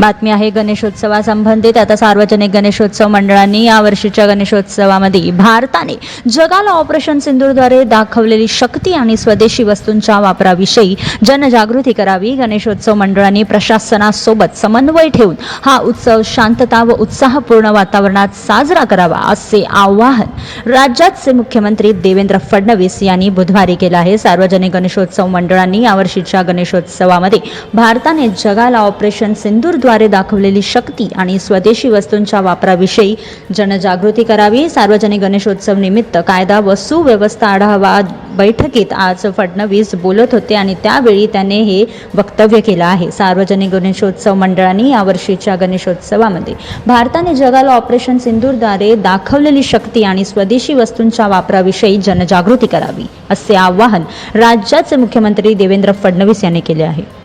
बातमी आहे गणेशोत्सवासंबंधित आता सार्वजनिक गणेशोत्सव मंडळांनी यावर्षीच्या गणेशोत्सवामध्ये भारताने जगाला ऑपरेशन सिंधूरद्वारे दाखवलेली शक्ती आणि स्वदेशी वस्तूंच्या वापराविषयी जनजागृती करावी. गणेशोत्सव मंडळांनी प्रशासनासोबत समन्वय ठेवून हा उत्सव शांतता व उत्साहपूर्ण वातावरणात साजरा करावा असे आवाहन राज्याचे मुख्यमंत्री देवेंद्र फडणवीस यांनी बुधवारी केलं आहे. सार्वजनिक गणेशोत्सव मंडळांनी यावर्षीच्या गणेशोत्सवामध्ये भारताने जगाला ऑपरेशन द्वारे दाखवलेली शक्ती आणि स्वदेशी वस्तूंच्या वापराविषयी जनजागृती करावी. सार्वजनिक गणेशोत्सव निमित्त कायदा व सुव्यवस्था आढावा बैठकीत आज फडणवीस बोलत होते आणि त्यावेळी त्याने हे वक्तव्य केलं आहे. सार्वजनिक गणेशोत्सव मंडळाने यावर्षीच्या गणेशोत्सवामध्ये भारताने जगाला ऑपरेशन सिंदूरद्वारे दाखवलेली शक्ती आणि स्वदेशी वस्तूंच्या वापराविषयी जनजागृती करावी असे आवाहन राज्याचे मुख्यमंत्री देवेंद्र फडणवीस यांनी केले आहे.